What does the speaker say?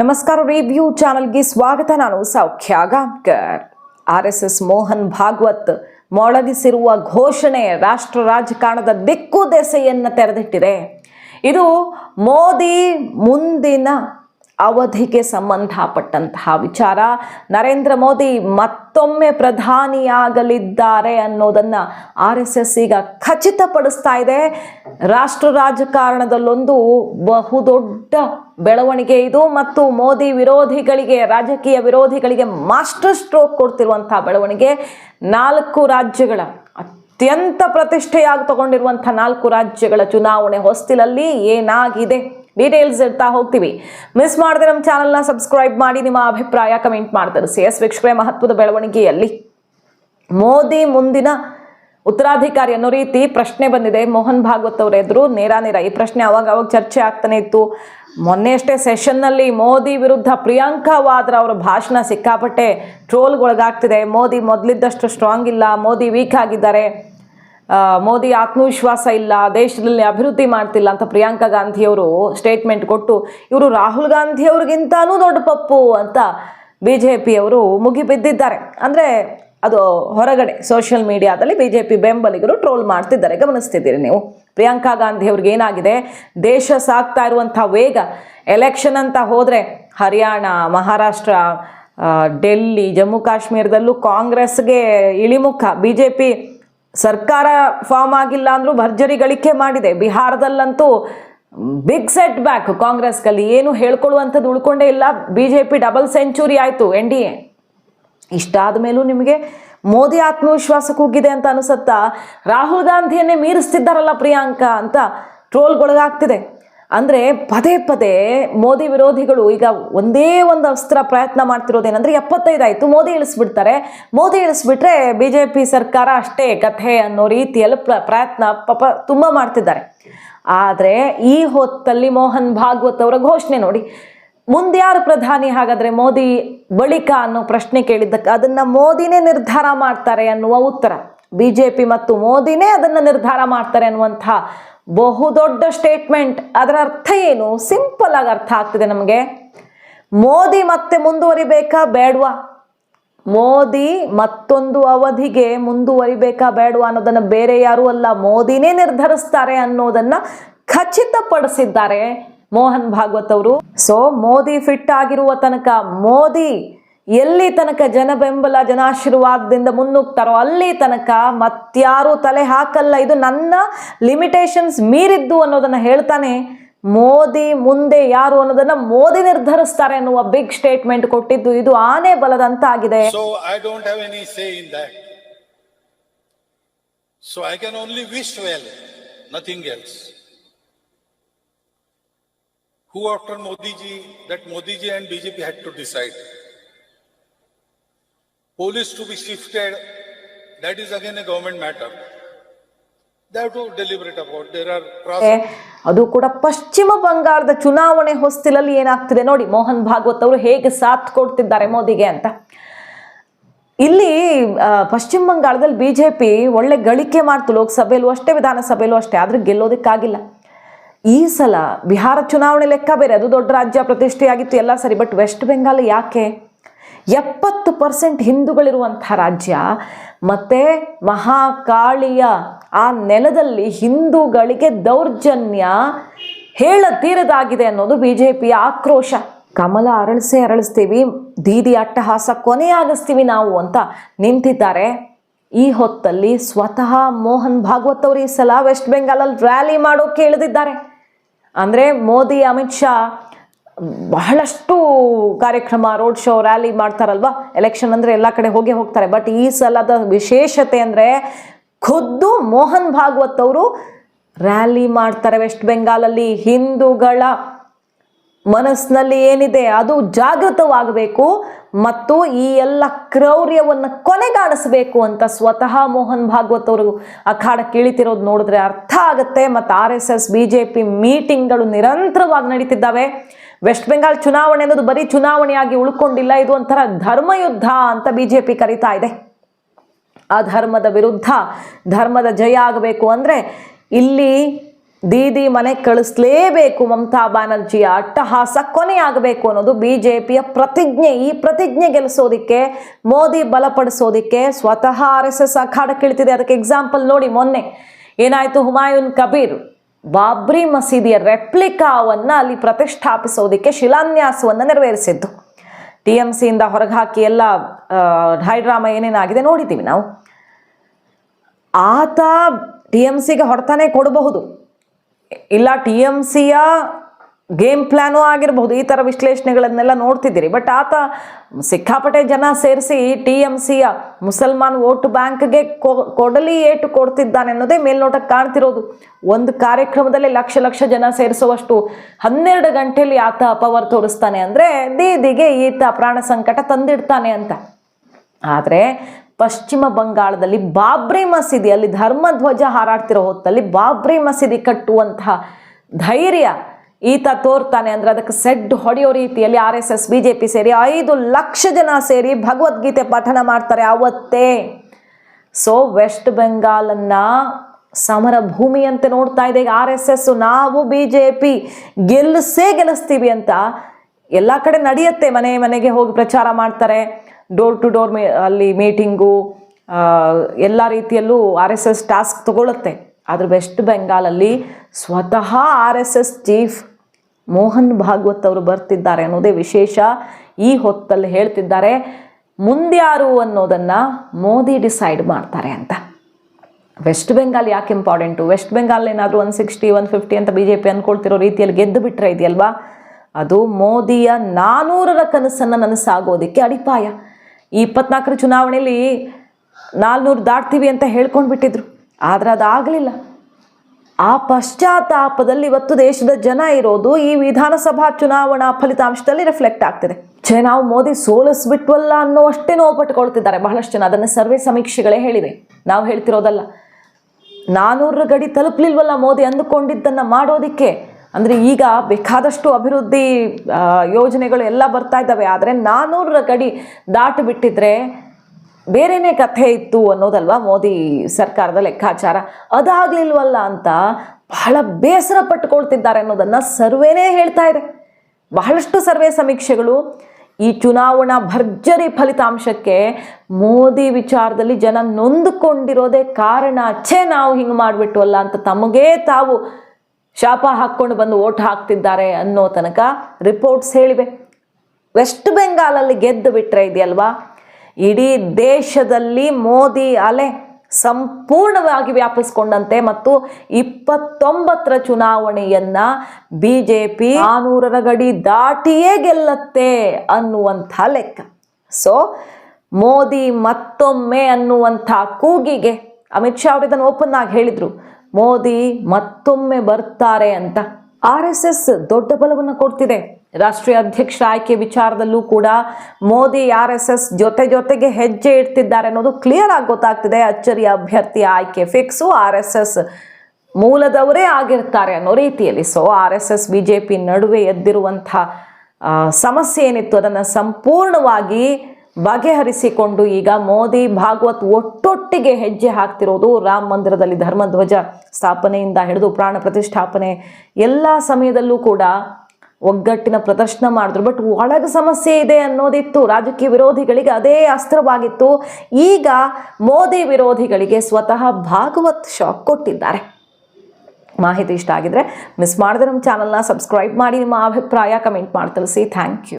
ನಮಸ್ಕಾರ ರಿವ್ಯೂ ಚಾನಲ್ಗೆ ಸ್ವಾಗತ. ನಾನು Saukhya Gaonkar R S S Mohan Bhagwat ಮೊಳಗಿಸಿರುವ ಘೋಷಣೆ ರಾಷ್ಟ್ರ ರಾಜಕಾರಣದ ದಿಕ್ಕು ದೆಸೆಯನ್ನು ತೆರೆದಿಟ್ಟಿದೆ. ಇದು ಮೋದಿ ಮುಂದಿನ ಅವಧಿಗೆ ಸಂಬಂಧಪಟ್ಟಂತಹ ವಿಚಾರ. ನರೇಂದ್ರ ಮೋದಿ ಮತ್ತೊಮ್ಮೆ ಪ್ರಧಾನಿಯಾಗಲಿದ್ದಾರೆ ಅನ್ನೋದನ್ನು ಆರ್ ಎಸ್ ಎಸ್ ಈಗ ಖಚಿತಪಡಿಸ್ತಾ ಇದೆ. ರಾಷ್ಟ್ರ ರಾಜಕಾರಣದಲ್ಲೊಂದು ಬಹುದೊಡ್ಡ ಬೆಳವಣಿಗೆ ಇದು ಮತ್ತು ಮೋದಿ ವಿರೋಧಿಗಳಿಗೆ, ರಾಜಕೀಯ ವಿರೋಧಿಗಳಿಗೆ ಮಾಸ್ಟರ್ ಸ್ಟ್ರೋಕ್ ಕೊಡ್ತಿರುವಂತಹ ಬೆಳವಣಿಗೆ. ನಾಲ್ಕು ರಾಜ್ಯಗಳ ಅತ್ಯಂತ ಪ್ರತಿಷ್ಠೆಯಾಗಿ ತಗೊಂಡಿರುವಂಥ ನಾಲ್ಕು ರಾಜ್ಯಗಳ ಚುನಾವಣೆ ಹೊಸ್ತಿಲಲ್ಲಿ ಏನಾಗಿದೆ? ಡೀಟೇಲ್ಸ್ ಇಡ್ತಾ ಹೋಗ್ತೀವಿ. ಮಿಸ್ ಮಾಡದೆ ನಮ್ಮ ಚಾನಲ್ನ ಸಬ್ಸ್ಕ್ರೈಬ್ ಮಾಡಿ, ನಿಮ್ಮ ಅಭಿಪ್ರಾಯ ಕಮೆಂಟ್ ಮಾಡ್ತಾರೆ ಸಿ ಎಸ್ ವೀಕ್ಷಕರೇ, ಮಹತ್ವದ ಬೆಳವಣಿಗೆಯಲ್ಲಿ ಮೋದಿ ಮುಂದಿನ ಉತ್ತರಾಧಿಕಾರಿ ಅನ್ನೋ ರೀತಿ ಪ್ರಶ್ನೆ ಬಂದಿದೆ. ಮೋಹನ್ ಭಾಗವತ್ ಅವರ ಎದುರು ನೇರ ನೇರ ಈ ಪ್ರಶ್ನೆ ಅವಾಗ ಅವಾಗ ಚರ್ಚೆ ಆಗ್ತಾನೆ ಇತ್ತು. ಮೊನ್ನೆ ಅಷ್ಟೇ ಸೆಷನ್ನಲ್ಲಿ ಮೋದಿ ವಿರುದ್ಧ ಪ್ರಿಯಾಂಕಾ ವಾದ್ರಾ ಅವರ ಭಾಷಣ ಸಿಕ್ಕಾಪಟ್ಟೆ ಟ್ರೋಲ್ಗೊಳಗಾಗ್ತಿದೆ. ಮೋದಿ ಮೊದಲಿದ್ದಷ್ಟು ಸ್ಟ್ರಾಂಗ್ ಇಲ್ಲ. ಮೋದಿ ವೀಕ್ ಆಗಿದ್ದಾರೆ. ಮೋದಿ ಆತ್ಮವಿಶ್ವಾಸ ಇಲ್ಲ. ದೇಶದಲ್ಲಿ ಅಭಿವೃದ್ಧಿ ಮಾಡ್ತಿಲ್ಲ ಅಂತ ಪ್ರಿಯಾಂಕಾ ಗಾಂಧಿಯವರು ಸ್ಟೇಟ್ಮೆಂಟ್ ಕೊಟ್ಟು, ಇವರು ರಾಹುಲ್ ಗಾಂಧಿಯವ್ರಿಗಿಂತಲೂ ದೊಡ್ಡ ಪಪ್ಪು ಅಂತ ಬಿ ಜೆ ಪಿಯವರು ಮುಗಿಬಿದ್ದಿದ್ದಾರೆ. ಅಂದರೆ ಅದು ಹೊರಗಡೆ ಸೋಷಿಯಲ್ ಮೀಡಿಯಾದಲ್ಲಿ ಬಿ ಜೆ ಪಿ ಬೆಂಬಲಿಗರು ಟ್ರೋಲ್ ಮಾಡ್ತಿದ್ದಾರೆ. ಗಮನಿಸ್ತಿದ್ದೀರಿ ನೀವು. ಪ್ರಿಯಾಂಕಾ ಗಾಂಧಿ ಅವ್ರಿಗೆ ಏನಾಗಿದೆ? ದೇಶ ಸಾಗ್ತಾ ಇರುವಂಥ ವೇಗ ಎಲೆಕ್ಷನ್ ಅಂತ ಹೋದರೆ ಹರಿಯಾಣ, ಮಹಾರಾಷ್ಟ್ರ ಡೆಲ್ಲಿ, ಜಮ್ಮು ಕಾಶ್ಮೀರದಲ್ಲೂ ಕಾಂಗ್ರೆಸ್ಗೆ ಇಳಿಮುಖ. ಬಿ ಜೆ ಪಿ ಸರ್ಕಾರ ಫಾರ್ಮ್ ಆಗಿಲ್ಲ ಅಂದರೂ ಭರ್ಜರಿ ಗಳಿಕೆ ಮಾಡಿದೆ. ಬಿಹಾರದಲ್ಲಂತೂ ಬಿಗ್ ಸೆಟ್ ಬ್ಯಾಕ್ ಕಾಂಗ್ರೆಸ್ಗಲ್ಲಿ. ಏನು ಹೇಳ್ಕೊಳ್ಳುವಂಥದ್ದು ಉಳ್ಕೊಂಡೇ ಇಲ್ಲ. B J P double century ಆಯಿತು ಎನ್ ಡಿ ಎ ಇಷ್ಟಾದ ಮೇಲೂ ನಿಮಗೆ ಮೋದಿ ಆತ್ಮವಿಶ್ವಾಸ ಕುಗ್ಗಿದೆ ಅಂತ ಅನಿಸುತ್ತಾ ರಾಹುಲ್ ಗಾಂಧಿಯನ್ನೇ ಮೀರಿಸ್ತಿದ್ದಾರಲ್ಲ ಪ್ರಿಯಾಂಕಾ ಅಂತ ಟ್ರೋಲ್ಗೊಳಗಾಗ್ತಿದೆ. ಅಂದರೆ ಪದೇ ಪದೇ ಮೋದಿ ವಿರೋಧಿಗಳು ಈಗ ಒಂದೇ ಒಂದು ಅಸ್ತ್ರ ಪ್ರಯತ್ನ ಮಾಡ್ತಿರೋದೇನೆಂದರೆ ಎಪ್ಪತ್ತೈದು ಆಯಿತು ಮೋದಿ ಇಳಿಸ್ಬಿಡ್ತಾರೆ. ಮೋದಿ ಇಳಿಸ್ಬಿಟ್ರೆ ಬಿ ಜೆ ಪಿ ಸರ್ಕಾರ ಅಷ್ಟೇ ಕಥೆ ಅನ್ನೋ ರೀತಿಯಲ್ಲಿ ಪ್ರ ಪ್ರಯತ್ನ ಪಾಪ ತುಂಬ ಮಾಡ್ತಿದ್ದಾರೆ. ಆದರೆ ಈ ಹೊತ್ತಲ್ಲಿ ಮೋಹನ್ ಭಾಗವತ್ ಅವರ ಘೋಷಣೆ ನೋಡಿ ಮುಂದೆ ಯಾರು ಪ್ರಧಾನಿ ಹಾಗಾದ್ರೆ ಮೋದಿ ಬಳಿಕ ಅನ್ನೋ ಪ್ರಶ್ನೆ ಕೇಳಿದ್ದಕ್ಕೆ ಅದನ್ನ ಮೋದಿನೇ ನಿರ್ಧಾರ ಮಾಡ್ತಾರೆ ಅನ್ನುವ ಉತ್ತರ. ಬಿಜೆಪಿ ಮತ್ತು ಮೋದಿನೇ ಅದನ್ನ ನಿರ್ಧಾರ ಮಾಡ್ತಾರೆ ಅನ್ನುವಂಥ ಬಹುದೊಡ್ಡ ಸ್ಟೇಟ್ಮೆಂಟ್ ಅದರ ಅರ್ಥ ಏನು? ಸಿಂಪಲ್ ಆಗಿ ಅರ್ಥ ಆಗ್ತಿದೆ ನಮಗೆ. ಮೋದಿ ಮತ್ತೆ ಮುಂದುವರಿಬೇಕಾ? ಬೇಡವಾ? ಮೋದಿ ಮತ್ತೊಂದು ಅವಧಿಗೆ ಮುಂದುವರಿಬೇಕಾ? ಬೇಡವಾ ಅನ್ನೋದನ್ನ ಬೇರೆ ಯಾರೂ ಅಲ್ಲ. ಮೋದಿನೇ ನಿರ್ಧರಿಸ್ತಾರೆ ಅನ್ನೋದನ್ನ ಖಚಿತಪಡಿಸಿದ್ದಾರೆ. ಮೋಹನ್ ಭಾಗವತ್ ಅವರು ಸೊ ಮೋದಿ ಫಿಟ್ ಆಗಿರುವ ತನಕ ಮೋದಿ ಎಲ್ಲಿ ತನಕ ಜನ ಬೆಂಬಲ ಜನಾಶೀರ್ವಾದದಿಂದ ಮುನ್ನುಗ್ತಾರೋ ಅಲ್ಲಿ ತನಕ ಮತ್ಯಾರು ತಲೆ ಹಾಕಲ್ಲ ಇದು ನನ್ನ ಲಿಮಿಟೇಷನ್ಸ್ ಮೀರಿದ್ದು ಅನ್ನೋದನ್ನ ಹೇಳ್ತಾನೆ ಮೋದಿ ಮುಂದೆ ಯಾರು ಅನ್ನೋದನ್ನ ಮೋದಿ ನಿರ್ಧರಿಸ್ತಾರೆ ಅನ್ನುವ ಬಿಗ್ ಸ್ಟೇಟ್ಮೆಂಟ್ ಕೊಟ್ಟಿದ್ದು ಇದು ಆನೆ ಬಲದಂತ ಆಗಿದೆ. So I can only wish well, nothing else. Who after Modi ji, that Modi ji and BJP had to decide. Police to be shifted, that is again a government matter. ಅದು ಕೂಡ ಪಶ್ಚಿಮ ಬಂಗಾಳದ ಚುನಾವಣೆ ಹೊಸ್ತಿಲಲ್ಲಿ ಏನಾಗ್ತಿದೆ ನೋಡಿ ಮೋಹನ್ ಭಾಗವತ್ ಅವರು ಹೇಗೆ ಸಾಥ್ ಕೊಡ್ತಿದ್ದಾರೆ ಮೋದಿಗೆ ಅಂತ ಇಲ್ಲಿ ಪಶ್ಚಿಮ ಬಂಗಾಳದಲ್ಲಿ ಬಿ ಜೆ ಪಿ ಒಳ್ಳೆ ಗಳಿಕೆ ಮಾಡ್ತು ಲೋಕಸಭೆಯಲ್ಲೂ ಅಷ್ಟೇ ವಿಧಾನಸಭೆಯಲ್ಲೂ ಅಷ್ಟೇ ಆದ್ರೆ ಗೆಲ್ಲೋದಕ್ಕಾಗಿಲ್ಲ ಈ ಸಲ ಬಿಹಾರ ಚುನಾವಣೆ ಲೆಕ್ಕ ಬೇರೆ, ಅದು ದೊಡ್ಡ ರಾಜ್ಯ ಪ್ರತಿಷ್ಠೆಯಾಗಿತ್ತು, ಎಲ್ಲ ಸರಿ ಬಟ್ ವೆಸ್ಟ್ ಬೆಂಗಾಲ್ ಯಾಕೆ? ಎಪ್ಪತ್ತು ಪರ್ಸೆಂಟ್ ಹಿಂದೂಗಳಿರುವಂಥ ರಾಜ್ಯ, ಮತ್ತು ಮಹಾಕಾಳಿಯ ಆ ನೆಲದಲ್ಲಿ ಹಿಂದೂಗಳಿಗೆ ದೌರ್ಜನ್ಯ ಹೇಳತೀರದಾಗಿದೆ ಅನ್ನೋದು ಬಿ ಜೆ ಪಿಯ ಆಕ್ರೋಶ. ಕಮಲ ಅರಳಿಸೇ ಅರಳಿಸ್ತೀವಿ, ದೀದಿ ಅಟ್ಟಹಾಸ ಕೊನೆಯಾಗಿಸ್ತೀವಿ ನಾವು ಅಂತ ನಿಂತಿದ್ದಾರೆ. ಈ ಹೊತ್ತಲ್ಲಿ ಸ್ವತಃ ಮೋಹನ್ ಭಾಗವತ್ ಅವರು ಈ ಸಲ ವೆಸ್ಟ್ ಬೆಂಗಾಲಲ್ಲಿ ರ್ಯಾಲಿ ಮಾಡೋಕೆ ಇಳಿದಿದ್ದಾರೆ. ಅಂದರೆ ಮೋದಿ, ಅಮಿತ್ ಶಾ ಬಹಳಷ್ಟು ಕಾರ್ಯಕ್ರಮ, ರೋಡ್ ಶೋ, ರ್ಯಾಲಿ ಮಾಡ್ತಾರಲ್ವಾ? ಎಲೆಕ್ಷನ್ ಅಂದರೆ ಎಲ್ಲ ಕಡೆ ಹೋಗೇ ಹೋಗ್ತಾರೆ. ಬಟ್ ಈ ಸಲದ ವಿಶೇಷತೆ ಅಂದರೆ ಖುದ್ದು ಮೋಹನ್ ಭಾಗವತ್ ಅವರು ರ್ಯಾಲಿ ಮಾಡ್ತಾರೆ ವೆಸ್ಟ್ ಬೆಂಗಾಲಲ್ಲಿ ಹಿಂದೂಗಳ ಮನಸ್ಸಿನಲ್ಲಿ ಏನಿದೆ ಅದು ಜಾಗೃತವಾಗಬೇಕು. ಮತ್ತು ಈ ಎಲ್ಲ ಕ್ರೌರ್ಯವನ್ನು ಕೊನೆಗಾಣಿಸಬೇಕು ಅಂತ ಸ್ವತಃ ಮೋಹನ್ ಭಾಗವತ್ ಅವರು ಅಖಾಡಕ್ಕೆ ಇಳಿತಿರೋದು ನೋಡಿದ್ರೆ ಅರ್ಥ ಆಗುತ್ತೆ. ಮತ್ತು R S S, B J P ಮೀಟಿಂಗ್ಗಳು ನಿರಂತರವಾಗಿ ನಡೀತಿದ್ದಾವೆ. ವೆಸ್ಟ್ ಬೆಂಗಾಲ್ ಚುನಾವಣೆ ಅನ್ನೋದು ಬರೀ ಚುನಾವಣೆಯಾಗಿ ಉಳ್ಕೊಂಡಿಲ್ಲ. ಇದು ಒಂಥರ ಧರ್ಮಯುದ್ಧ ಅಂತ ಬಿ ಜೆ ಪಿ ಕರೀತಾ ಇದೆ. ಆ ಧರ್ಮದ ವಿರುದ್ಧ ಧರ್ಮದ ಜಯ ಆಗಬೇಕು ಅಂದರೆ ಇಲ್ಲಿ ದೀದಿ ಮನೆ ಕಳಿಸ್ಲೇಬೇಕು ಮಮತಾ ಬ್ಯಾನರ್ಜಿಯ ಅಟ್ಟಹಾಸ ಕೊನೆಯಾಗಬೇಕು ಅನ್ನೋದು ಬಿ ಜೆ ಪಿಯ ಪ್ರತಿಜ್ಞೆ. ಈ ಪ್ರತಿಜ್ಞೆ ಗೆಲ್ಲಿಸೋದಿಕ್ಕೆ, ಮೋದಿ ಬಲಪಡಿಸೋದಿಕ್ಕೆ ಸ್ವತಃ ಆರ್ ಎಸ್ ಎಸ್ ಅಖಾಡಕ್ಕಿಳಿತಿದೆ ಅದಕ್ಕೆ ಎಕ್ಸಾಂಪಲ್ ನೋಡಿ ಮೊನ್ನೆ. ಏನಾಯಿತು? ಹುಮಾಯೂನ್ ಕಬೀರ್ ಬಾಬ್ರಿ ಮಸೀದಿಯ ರೆಪ್ಲಿಕಾವನ್ನ ಅಲ್ಲಿ ಪ್ರತಿಷ್ಠಾಪಿಸೋದಿಕ್ಕೆ ಶಿಲಾನ್ಯಾಸವನ್ನು ನೆರವೇರಿಸಿದ್ದು. ಟಿ ಎಂ ಸಿಯಿಂದ ಹೊರಗೆ ಹಾಕಿ ಎಲ್ಲ ಹೈಡ್ರಾಮ ಏನೇನಾಗಿದೆ ನೋಡಿದ್ದೀವಿ ನಾವು. ಆತ ಟಿ ಎಂ ಸಿಗೆ ಹೊಡೆತಾನೆ ಕೊಡಬಹುದು. ಇಲ್ಲ ಟಿ ಎಂ ಸಿಯ ಗೇಮ್ ಪ್ಲ್ಯಾನು ಆಗಿರಬಹುದು, ಈ ಥರ ವಿಶ್ಲೇಷಣೆಗಳನ್ನೆಲ್ಲ ನೋಡ್ತಿದ್ದೀರಿ. ಬಟ್ ಆತ ಸಿಕ್ಕಾಪಟ್ಟೆ ಜನ ಸೇರಿಸಿ ಟಿ ಎಂ ಸಿಯ ಮುಸಲ್ಮಾನ್ ವೋಟ್ ಬ್ಯಾಂಕ್ಗೆ ಕೊಡಲಿ ಏಟು ಕೊಡ್ತಿದ್ದಾನೆ ಅನ್ನೋದೇ ಮೇಲ್ನೋಟಕ್ಕೆ ಕಾಣ್ತಿರೋದು. ಒಂದು ಕಾರ್ಯಕ್ರಮದಲ್ಲಿ ಲಕ್ಷ ಲಕ್ಷ ಜನ ಸೇರಿಸುವಷ್ಟು ಹನ್ನೆರಡು ಗಂಟೆಯಲ್ಲಿ ಆತ ಪವರ್ ತೋರಿಸ್ತಾನೆ ಅಂದರೆ ದೀದಿಗೆ ಈತ ಪ್ರಾಣ ಸಂಕಟ ತಂದಿಡ್ತಾನೆ ಅಂತ. ಆದರೆ ಪಶ್ಚಿಮ ಬಂಗಾಳದಲ್ಲಿ ಬಾಬ್ರಿ ಮಸೀದಿ, ಅಲ್ಲಿ ಧರ್ಮಧ್ವಜ ಹಾರಾಡ್ತಿರೋ ಹೊತ್ತಲ್ಲಿ ಬಾಬ್ರಿ ಮಸೀದಿ ಕಟ್ಟುವಂತಹ ಧೈರ್ಯ ಈತ ತೋರ್ತಾನೆ. ಅಂದರೆ ಅದಕ್ಕೆ ಸೆಡ್ ಹೊಡೆಯೋ ರೀತಿಯಲ್ಲಿ R S S, B J P ಸೇರಿ ಐದು ಲಕ್ಷ ಜನ ಸೇರಿ ಭಗವದ್ಗೀತೆ ಪಠಣ ಮಾಡ್ತಾರೆ ಅವತ್ತೇ. ಸೊ ವೆಸ್ಟ್ ಬೆಂಗಾಲನ್ನ ಸಮರ ಭೂಮಿಯಂತೆ ನೋಡ್ತಾ ಇದೆ. ಆರ್ ಎಸ್ ಎಸ್, ನಾವು ಬಿ ಜೆ ಪಿ ಗೆಲ್ಲಿಸೇ ಗೆಲ್ಲಿಸ್ತೀವಿ ಅಂತ ಎಲ್ಲ ಕಡೆ ನಡೆಯುತ್ತೆ. ಮನೆ ಮನೆಗೆ ಹೋಗಿ ಪ್ರಚಾರ ಮಾಡ್ತಾರೆ. ಡೋರ್ ಟು ಡೋರ್ ಮೀ ಅಲ್ಲಿ ಮೀಟಿಂಗು ಎಲ್ಲ ರೀತಿಯಲ್ಲೂ ಆರ್ ಎಸ್ ಎಸ್ ಟಾಸ್ಕ್ ತಗೊಳ್ಳುತ್ತೆ ಆದರೆ ವೆಸ್ಟ್ ಬೆಂಗಾಲಲ್ಲಿ ಸ್ವತಃ R S S chief Mohan Bhagwat ಅವರು ಬರ್ತಿದ್ದಾರೆ ಅನ್ನೋದೇ ವಿಶೇಷ. ಈ ಹೊತ್ತಲ್ಲಿ ಹೇಳ್ತಿದ್ದಾರೆ ಮುಂದ್ಯಾರು ಅನ್ನೋದನ್ನು ಮೋದಿ ಡಿಸೈಡ್ ಮಾಡ್ತಾರೆ ಅಂತ. ವೆಸ್ಟ್ ಬೆಂಗಾಲ್ ಯಾಕೆ ಇಂಪಾರ್ಟೆಂಟು ವೆಸ್ಟ್ ಬೆಂಗಾಲ್ ಏನಾದರೂ ಒನ್ ಸಿಕ್ಸ್ಟಿ ಒನ್ ಫಿಫ್ಟಿ ಅಂತ ಬಿ ಜೆ ಪಿ ಅಂದ್ಕೊಳ್ತಿರೋ ರೀತಿಯಲ್ಲಿ ಗೆದ್ದು ಬಿಟ್ಟರೆ ಇದೆಯಲ್ವಾ? ಅದು ಮೋದಿಯ ನಾನೂರರ ಕನಸನ್ನು ನನಸಾಗೋದಕ್ಕೆ ಅಡಿಪಾಯ. ಈ ಇಪ್ಪತ್ನಾಲ್ಕರ ಚುನಾವಣೆಯಲ್ಲಿ ನಾಲ್ನೂರು ದಾಟ್ತೀವಿ ಅಂತ ಹೇಳ್ಕೊಂಡು ಬಿಟ್ಟಿದ್ರು. ಆದರೆ ಅದಾಗಲಿಲ್ಲ. ಆ ಪಶ್ಚಾತ್ತಾಪದಲ್ಲಿ ಇವತ್ತು ದೇಶದ ಜನ ಇರೋದು ಈ ವಿಧಾನಸಭಾ ಚುನಾವಣಾ ಫಲಿತಾಂಶದಲ್ಲಿ ರಿಫ್ಲೆಕ್ಟ್ ಆಗ್ತಿದೆ. ಛೇ, ನಾವು ಮೋದಿ ಸೋಲಿಸ್ಬಿಟ್ವಲ್ಲ ಅನ್ನೋ ಅಷ್ಟೇ ನೋವು ಪಟ್ಕೊಳ್ತಿದ್ದಾರೆ ಬಹಳಷ್ಟು ಜನ. ಅದನ್ನು ಸರ್ವೆ ಸಮೀಕ್ಷೆಗಳೇ ಹೇಳಿವೆ. ನಾವು ಹೇಳ್ತಿರೋದಲ್ಲ, ನಾನೂರರ ಗಡಿ ತಲುಪಲಿಲ್ವಲ್ಲ ಮೋದಿ ಅಂದುಕೊಂಡಿದ್ದನ್ನು ಮಾಡೋದಕ್ಕೆ? ಅಂದರೆ ಈಗ ಬೇಕಾದಷ್ಟು ಅಭಿವೃದ್ಧಿ ಯೋಜನೆಗಳು ಎಲ್ಲ ಬರ್ತಾ ಇದ್ದಾವೆ. ಆದರೆ ನಾನೂರರ ಗಡಿ ದಾಟಿ ಬಿಟ್ಟಿದ್ರೆ ಬೇರೆನೇ ಕಥೆ ಇತ್ತು ಅನ್ನೋದಲ್ವಾ ಮೋದಿ ಸರ್ಕಾರದ ಲೆಕ್ಕಾಚಾರ? ಅದಾಗಲಿಲ್ವಲ್ಲ ಅಂತ ಬಹಳ ಬೇಸರ ಪಟ್ಟುಕೊಳ್ತಿದ್ದಾರೆ ಅನ್ನೋದನ್ನು ಸರ್ವೇನೇ ಹೇಳ್ತಾ ಇದೆ. ಬಹಳಷ್ಟು ಸರ್ವೆ ಸಮೀಕ್ಷೆಗಳು ಈ ಚುನಾವಣಾ ಭರ್ಜರಿ ಫಲಿತಾಂಶಕ್ಕೆ ಮೋದಿ ವಿಚಾರದಲ್ಲಿ ಜನ ನೊಂದುಕೊಂಡಿರೋದೇ ಕಾರಣ ಛೇ ನಾವು ಹಿಂಗೆ ಮಾಡಿಬಿಟ್ವಲ್ಲ ಅಂತ ತಮಗೇ ತಾವು ಶಾಪ ಹಾಕ್ಕೊಂಡು ಬಂದು ಓಟ್ ಹಾಕ್ತಿದ್ದಾರೆ ಅನ್ನೋ ತನಕ ರಿಪೋರ್ಟ್ಸ್ ಹೇಳಿವೆ. ವೆಸ್ಟ್ ಬೆಂಗಾಲಲ್ಲಿ ಗೆದ್ದು ಬಿಟ್ಟರೆ ಇದೆಯಲ್ವಾ? ಇಡೀ ದೇಶದಲ್ಲಿ ಮೋದಿ ಅಲೆ ಸಂಪೂರ್ಣವಾಗಿ ವ್ಯಾಪಿಸ್ಕೊಂಡಂತೆ ಮತ್ತು ಇಪ್ಪತ್ತೊಂಬತ್ತರ ಚುನಾವಣೆಯನ್ನ ಬಿ ಜೆ ಪಿ ಆನೂರರ ಗಡಿ ದಾಟಿಯೇ ಗೆಲ್ಲತ್ತೆ ಅನ್ನುವಂಥ ಲೆಕ್ಕ. ಸೊ ಮೋದಿ ಮತ್ತೊಮ್ಮೆ ಅನ್ನುವಂಥ ಕೂಗಿಗೆ ಅಮಿತ್ ಶಾ ಅವರು ಇದನ್ನು ಓಪನ್ ಆಗಿ ಹೇಳಿದ್ರು. ಮೋದಿ ಮತ್ತೊಮ್ಮೆ ಬರ್ತಾರೆ ಅಂತ ಆರ್ ಎಸ್ ದೊಡ್ಡ ಬಲವನ್ನು ಕೊಡ್ತಿದೆ. ರಾಷ್ಟ್ರೀಯ ಅಧ್ಯಕ್ಷ ಆಯ್ಕೆ ವಿಚಾರದಲ್ಲೂ ಕೂಡ ಮೋದಿ ಆರ್ ಎಸ್ ಎಸ್ ಜೊತೆ ಜೊತೆಗೆ ಹೆಜ್ಜೆ ಇಡ್ತಿದ್ದಾರೆ ಅನ್ನೋದು ಕ್ಲಿಯರ್ ಆಗಿ ಗೊತ್ತಾಗ್ತಿದೆ. ಅಚ್ಚರಿಯ ಅಭ್ಯರ್ಥಿ ಆಯ್ಕೆ ಫಿಕ್ಸು ಆರ್ ಎಸ್ ಎಸ್ ಮೂಲದವರೇ ಆಗಿರ್ತಾರೆ ಅನ್ನೋ ರೀತಿಯಲ್ಲಿ. So R S S B J P ನಡುವೆ ಎದ್ದಿರುವಂಥ ಸಮಸ್ಯೆ ಏನಿತ್ತು, ಅದನ್ನು ಸಂಪೂರ್ಣವಾಗಿ ಬಗೆಹರಿಸಿಕೊಂಡು ಈಗ ಮೋದಿ ಭಾಗವತ್ ಒಟ್ಟೊಟ್ಟಿಗೆ ಹೆಜ್ಜೆ ಹಾಕ್ತಿರೋದು ರಾಮ ಮಂದಿರದಲ್ಲಿ ಧರ್ಮಧ್ವಜ ಸ್ಥಾಪನೆಯಿಂದ ಹಿಡಿದು ಪ್ರಾಣ ಪ್ರತಿಷ್ಠಾಪನೆ ಎಲ್ಲ ಸಮಯದಲ್ಲೂ ಕೂಡ ಒಗ್ಗಟ್ಟಿನ ಪ್ರದರ್ಶನ ಮಾಡಿದ್ರು. ಬಟ್ ಒಳಗೆ ಸಮಸ್ಯೆ ಇದೆ ಅನ್ನೋದಿತ್ತು. ರಾಜಕೀಯ ವಿರೋಧಿಗಳಿಗೆ ಅದೇ ಅಸ್ತ್ರವಾಗಿತ್ತು. ಈಗ ಮೋದಿ ವಿರೋಧಿಗಳಿಗೆ ಸ್ವತಃ ಭಾಗವತ್ ಶಾಕ್ ಕೊಟ್ಟಿದ್ದಾರೆ. ಮಾಹಿತಿ ಇಷ್ಟ ಆಗಿದ್ರೆ ಮಿಸ್ ಮಾಡಿದ್ರೆ ನಮ್ಮ ಚಾನಲ್ನ ಸಬ್ಸ್ಕ್ರೈಬ್ ಮಾಡಿ, ನಿಮ್ಮ ಅಭಿಪ್ರಾಯ ಕಮೆಂಟ್ ಮಾಡಿ, ತಿಳಿಸಿ. Thank you.